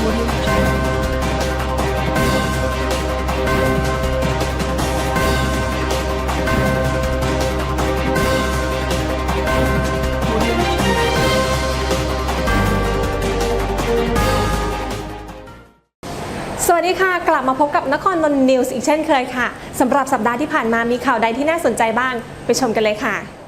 สวัสดีค่ะกลับมาพบกับนครนนท์นิวส์อีกเช่นเคยค่ะสำหรับสัปดาห์ที่ผ่านมามีข่าวใดที่น่าสนใจบ้าง ไปชมกันเลยค่ะ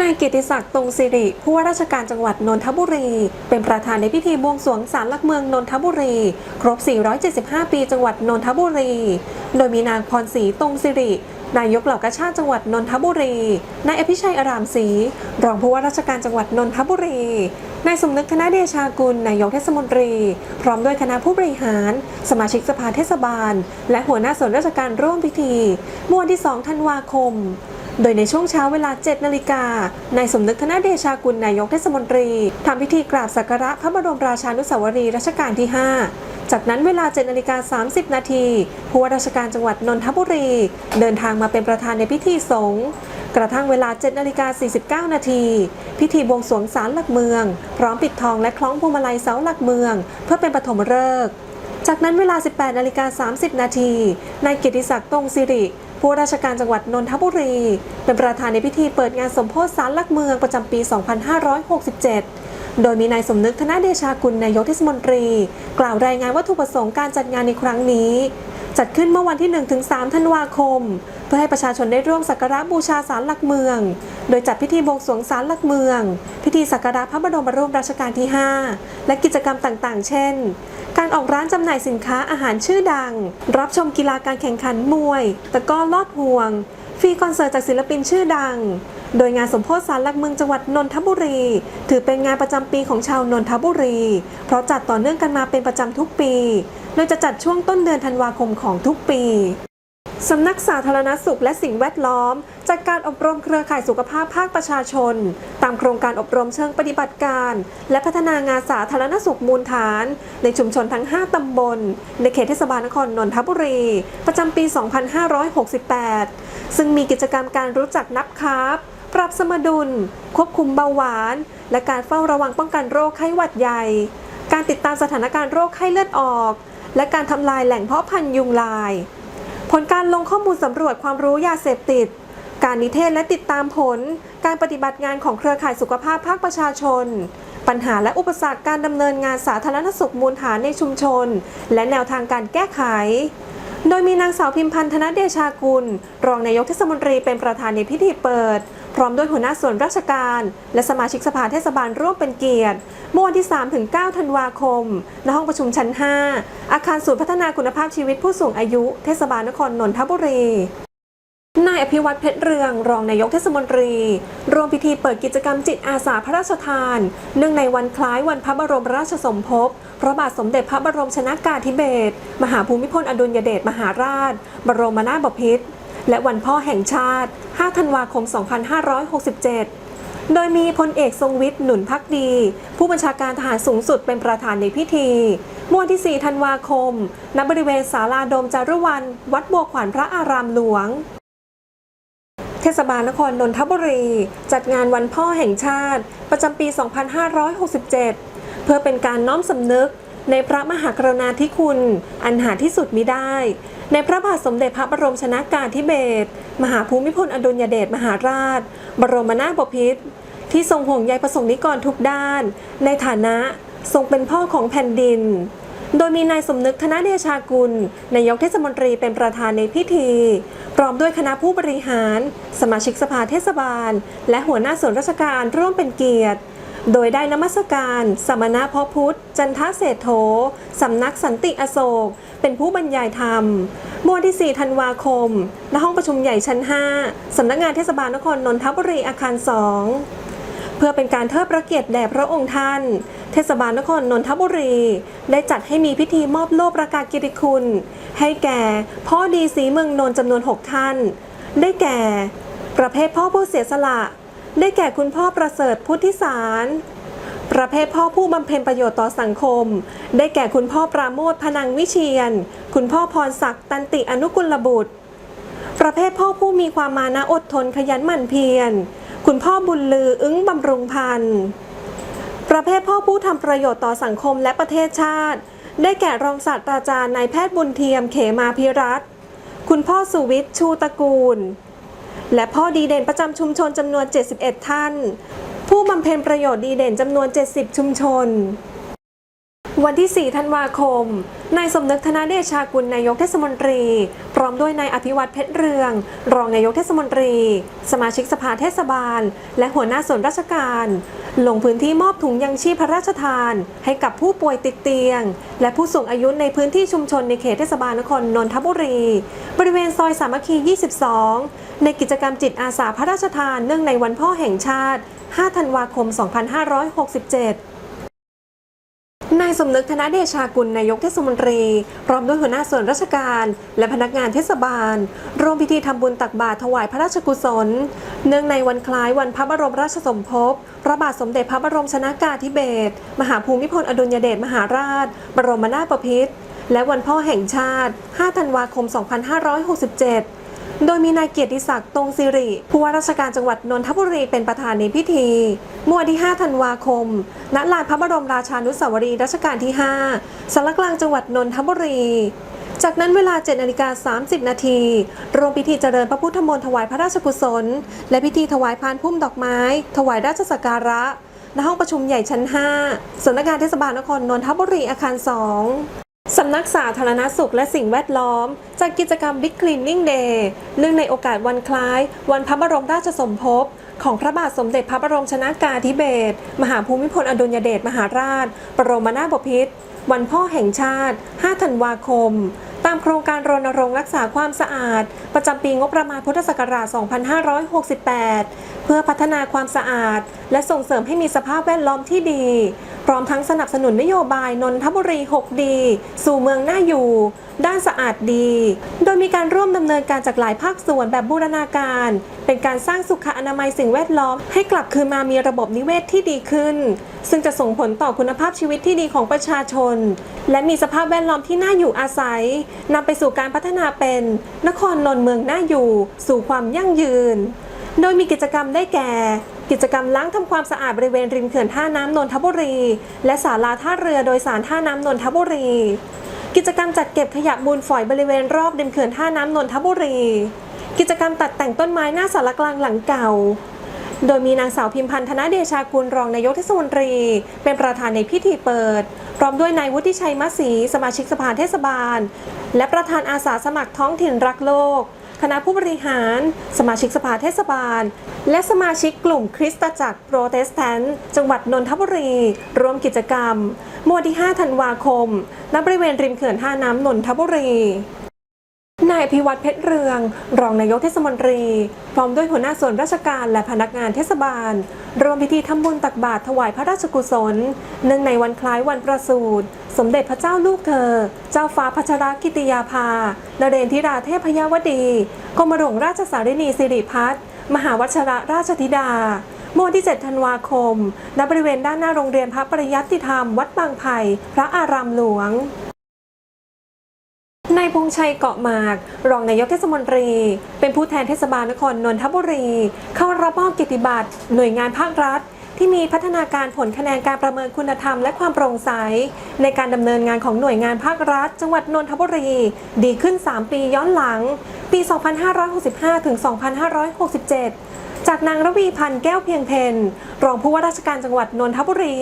นายเกียรติศักดิ์ตรงสิริ ผู้ว่าราชการจังหวัดนนทบุรี เป็นประธานในพิธีบวงสรวงศาลหลักเมืองนนทบุรี ครบ 475 ปีจังหวัดนนทบุรี โดยมีนางพรศรีตรงสิรินายกเหล่ากาชาติจังหวัดนนทบุรี นายอภิชัยอารามศรี รองผู้ว่าราชการจังหวัดนนทบุรี นายสมนึกธนเดชากุล นายกเทศมนตรี พร้อมด้วยคณะผู้บริหาร สมาชิกสภาเทศบาล และหัวหน้าส่วนราชการร่วมพิธีเมื่อวันที่ 2 ธันวาคม โดยในช่วงเช้าเวลา 7 นาฬิกา นายสมนึกธนเดชากุลนายกเทศมนตรีทำพิธีกราบสักการะพระบรมราชานุสาวรีย์รัชกาลที่ 5 จากนั้นเวลา 7 นาฬิกา 30 นาทีผู้ว่าราชการจังหวัดนนทบุรี เดินทางมาเป็นประธานในพิธีสงฆ์กระทั่งเวลา 7 นาฬิกา 49 นาที พิธีบวงสรวงศาลหลักเมือง พร้อมปิดทองและคล้องพวงมาลัยเสาหลักเมือง เพื่อเป็นปฐมฤกษ์จากนั้นเวลา 18 นาฬิกา 30 นาที นายเกียรติศักดิ์ตรงสิริ ผู้ราชการจังหวัดนนทบุรี เป็นประธานในพิธีเปิดงานสมโพธิศาลหลักเมืองประจำปี 2567 โดยมีนายสมนึกธนเดชากุลนายกเทศมนตรี กล่าวรายงานวัตถุประสงค์การจัดงานในครั้งนี้ จัดขึ้นเมื่อวันที่ 1-3 ธันวาคม เพื่อให้ประชาชนได้ร่วมสักการะบูชาศาลหลักเมือง โดยจัดพิธีบวงสรวงศาลหลักเมือง พิธีสักการะพระบรมรูปรัชกาลที่ 5 และกิจกรรมต่างๆ เช่น การออกร้านจำหน่ายสินค้าอาหารชื่อดัง รับชมกีฬาการแข่งขันมวย ตะก้อลอดห่วง ฟรีคอนเสิร์ตจากศิลปินชื่อดัง โดยงานสมโพธิสารหลักเมืองจังหวัดนนทบุรี ถือเป็นงานประจำปีของชาวนนทบุรี เพราะจัดต่อเนื่องกันมาเป็นประจำทุกปี โดยจะจัดช่วงต้นเดือนธันวาคมของทุกปี สำนักสาธารณสุขและสิ่งแวดล้อม จัดการอบรมเครือข่ายสุขภาพภาคประชาชน ตามโครงการอบรมเชิงปฏิบัติการ และพัฒนางานสาธารณสุขมูลฐาน ในชุมชนทั้ง 5 ตำบล ในเขตเทศบาลนครนนทบุรี ประจำปี 2568 ซึ่งมีกิจกรรมการรู้จักนับคาร์บปรับสมดุล ควบคุมเบาหวาน และการเฝ้าระวังป้องกันโรคไข้หวัดใหญ่ การติดตามสถานการณ์โรคไข้เลือดออก และการทำลายแหล่งเพาะพันธุ์ยุงลาย ผลการลงข้อมูลสำรวจความรู้ยาเสพติด การนิเทศและติดตามผล การปฏิบัติงานของเครือข่ายสุขภาพภาคประชาชน ปัญหาและอุปสรรคการดำเนินงานสาธารณสุขมูลฐานในชุมชน และแนวทางการแก้ไข โดยมีนางสาวพิมพันธ์ธนเดชากุล รองนายกเทศมนตรีเป็นประธานในพิธีเปิด พร้อมด้วยหัวหน้าส่วนราชการ และสมาชิกสภาเทศบาลร่วมเป็นเกียรติเมื่อวันที่ 3-9 ธันวาคม ณ ห้องประชุมชั้น 5 อาคารศูนย์พัฒนาคุณภาพชีวิตผู้สูงอายุ เทศบาลนครนนทบุรี นายอภิวัตเพชรเรืองรองนายกเทศมนตรี ร่วมพิธีเปิดกิจกรรมจิตอาสาพระราชทาน เนื่องในวันคล้ายวันพระบรมราชสมภพ พระบาทสมเด็จพระบรมชนากาธิเบศรมหาภูมิพลอดุลยเดชมหาราช บรมนาถบพิตรและวันพ่อแห่งชาติ 5 ธันวาคม 2567 โดยมีพลเอกทรงวิทย์หนุนพักดี ผู้บัญชาการทหารสูงสุดเป็นประธานในพิธีเมื่อวันที่ 4 ธันวาคม ณ บริเวณศาลาโดมจารุวัน วัดบัวขวัญพระอารามหลวง เทศบาลนครนนทบุรี จัดงานวันพ่อแห่งชาติ ประจำปี 2567 เพื่อเป็นการน้อมสำนึกในพระมหากรุณาธิคุณ อันหาที่สุดมิได้ ในพระบาทสมเด็จพระบรมชนากาธิเบศรมหาภูมิพลอดุลยเดชมหาราช บรมนาถบพิตรที่ทรงห่วงใยประสงค์นิกรทุกด้าน ในฐานะทรงเป็นพ่อของแผ่นดิน โดยมีนายสมนึกธนเดชากุลนายกเทศมนตรีเป็นประธานในพิธี พร้อมด้วยคณะผู้บริหาร สมาชิกสภาเทศบาล และหัวหน้าส่วนราชการร่วมเป็นเกียรติ โดยได้นมัสการ สมณะพาะพุทธ จันทเศรษโธสำนักสันติอโศก เป็นผู้บรรยายธรรมเมื่อวันที่ 4 ธันวาคม ณ ห้องประชุมใหญ่ชั้น 5 สำนักงานเทศบาลนครนนทบุรีอาคาร 2 เพื่อเป็นการเทิดพระเกียรติแด่พระองค์ท่าน เทศบาลนครนนทบุรี ได้จัดให้มีพิธีมอบโล่ประกาศเกิยรติคุณ ให้แก่พ่อดีสีเมืองนนท์จำนวน 6 ท่าน ได้แก่ ประเภทพ่อผู้เสียสละ ได้แก่คุณพ่อประเสริฐพุทธิสารประเภทพ่อผู้บำเพ็ญประโยชน์ต่อสังคม ได้แก่คุณพ่อปราโมทพนังวิเชียน คุณพ่อพรศักดิ์ตันติอนุกุลบุตร ประเภทพ่อผู้มีความมานะอดทนขยันหมั่นเพียร คุณพ่อบุญลือ อึ้งบำรุงพันธ์ ประเภทพ่อผู้ทำประโยชน์ต่อสังคมและประเทศชาติ ได้แก่รองศาสตราจารย์นายแพทย์บุญเทียมเขมาพิรัตคุณพ่อสุวิทย์ชูตระกูล และพ่อดีเด่นประจำชุมชนจำนวน 71 ท่าน ผู้บำเพ็ญประโยชน์ดีเด่นจำนวน 70 ชุมชน วันที่ 4 ธันวาคม นายสมนึกธนาเดชากุลนายกเทศมนตรี พร้อมด้วยนายอภิวัตเพชรเรือง รองนายกเทศมนตรี สมาชิกสภาเทศบาล และหัวหน้าส่วนราชการ ลงพื้นที่มอบถุงยังชีพพระราชทาน ให้กับผู้ป่วยติดเตียง และผู้สูงอายุในพื้นที่ชุมชนในเขตเทศบาลนครนนทบุรี บริเวณซอยสามัคคี 22 ในกิจกรรมจิตอาสาพระราชทานเนื่องในวันพ่อแห่งชาติ 5 ธันวาคม 2567 สมนึกธนเดชากุลนายกเทศมนตรี พร้อมด้วยหัวหน้าส่วนราชการ และพนักงานเทศบาล ร่วมพิธีทำบุญตักบาตรถวายพระราชกุศล เนื่องในวันคล้ายวันพระบรมราชสมภพ พระบาทสมเด็จพระบรมชนากาธิเบศร มหาภูมิพลอดุลยเดชมหาราช บรมนาถบพิตรและวันพ่อแห่งชาติ 5 ธันวาคม 2567 โดยมีนายเกียรติศักดิ์ตรงสิริผู้ว่าราชการจังหวัดนนทบุรีเป็นประธานในพิธีเมื่อวันที่ 5 ธันวาคม ณ ลานพระบรมราชานุสาวรีย์รัชกาลที่ 5สารกลางจังหวัดนนทบุรีจากนั้นเวลา7นาฬิกา30 นาทีรวมพิธีเจริญพระพุทธมนต์ถวายพระราชกุศล และพิธีถวายพานพุ่มดอกไม้ ถวายราชสักการะ ณ ห้องประชุมใหญ่ชั้น 5สำนักงานเทศบาลนครนนทบุรีอาคาร 2 สำนักสาธารณสุขและสิ่งแวดล้อม จัดกิจกรรม Big Cleaning Day เนื่องในโอกาสวันคล้าย วันพระบรมราชสมภพ ของพระบาทสมเด็จพระบรมชนากาธิเบศรมหาภูมิพลอดุลยเดชมหาราช บรมนาถบพิตรวันพ่อแห่งชาติ 5 ธันวาคม ตามโครงการรณรงค์รักษาความสะอาด ประจำปีงบประมาณพุทธศักราช 2568 เพื่อพัฒนาความสะอาด และส่งเสริมให้มีสภาพแวดล้อมที่ดี พร้อมทั้งสนับสนุนนโยบายนนทบุรี 6 ดี สู่เมืองน่าอยู่ ด้านสะอาดดี โดยมีการร่วมดำเนินการจากหลายภาคส่วนแบบบูรณาการ เป็นการสร้างสุขอนามัยสิ่งแวดล้อม ให้กลับคืนมามีระบบนิเวศที่ดีขึ้น ซึ่งจะส่งผลต่อคุณภาพชีวิตที่ดีของประชาชน และมีสภาพแวดล้อมที่น่าอยู่อาศัยนำไปสู่การพัฒนาเป็น นครนนท์เมืองน่าอยู่ สู่ความยั่งยืน โดยมีกิจกรรมได้แก่ กิจกรรมล้างทำความสะอาดบริเวณริมเขื่อนท่าน้ำนนทบุรี และศาลาท่าเรือโดยสารท่าน้ำนนทบุรี กิจกรรมจัดเก็บขยะมูลฝอยบริเวณรอบริมเขื่อนท่าน้ำนนทบุรี กิจกรรมตัดแต่งต้นไม้หน้าสารกลางหลังเก่า โดยมีนางสาวพิมพันธ์ธนเดชากุลรองนายกเทศมนตรี เป็นประธานในพิธีเปิด พร้อมด้วยนายวุฒิชัยมะศรีสมาชิกสภาเทศบาล และประธานอาสาสมัครท้องถิ่นรักโลก คณะผู้บริหาร สมาชิกสภาเทศบาล และสมาชิกกลุ่มคริสตจักรโปรเตสแตนต์จังหวัดนนทบุรี ร่วมกิจกรรมมวันที่ 5 ธันวาคม ณ บริเวณริมเขื่อนท่าน้ำนนทบุรี นายพิวัตรเพชรเรือง รองนายกเทศมนตรี พร้อมด้วยหัวหน้าส่วนราชการและพนักงานเทศบาลรวมพิธีทำบุญตักบาตรถวายพระราชกุศลเนื่องในวันคล้ายวันประสูติสมเด็จพระเจ้าลูกเธอ เจ้าฟ้าพัชรกิติยาภานเรนทิราเทพยวดีกรมหลวงราชสารินีสิริพัฒน์มหาวัชรราชธิดาเมื่อวันที่ 7 ธันวาคม ณ บริเวณด้านหน้าโรงเรียนพระปริยัติธรรม วัดบางไผ่ พระอารามหลวง นายพงชัยเกาะหมาก รองนายกเทศมนตรี เป็นผู้แทนเทศบาลนครนนทบุรี เข้ารับมอบกิตติบัตรหน่วยงานภาครัฐ ที่มีพัฒนาการผลคะแนนการประเมินคุณธรรมและความโปร่งใส ในการดำเนินงานของหน่วยงานภาครัฐ จังหวัดนนทบุรี ดีขึ้น 3 ปีย้อนหลัง ปี 2565 ถึง 2567จากนางระวีพันธ์แก้วเพียงเพนรองผู้ว่าราชการจังหวัดนนทบุรี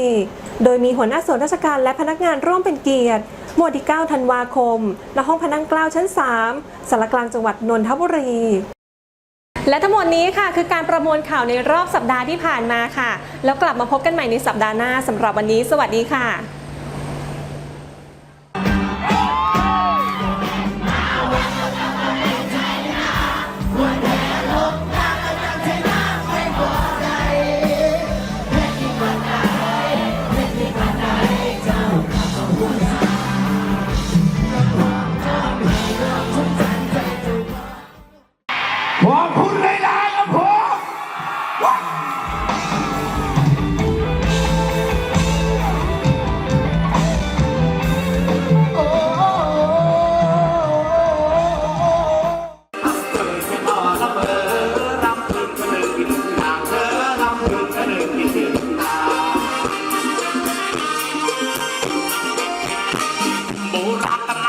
โดยมีหัวหน้าส่วนราชการและพนักงานร่วมเป็นเกียรติ เมื่อวันที่ 9 ธันวาคม ณ ห้องพนังกล้าวชั้น 3สารกลางจังหวัดนนทบุรี และทั้งหมดนี้ค่ะคือการประมวลข่าวในรอบสัปดาห์ที่ผ่านมาค่ะ แล้วกลับมาพบกันใหม่ในสัปดาห์หน้าสำหรับวันนี้ สวัสดีค่ะ รั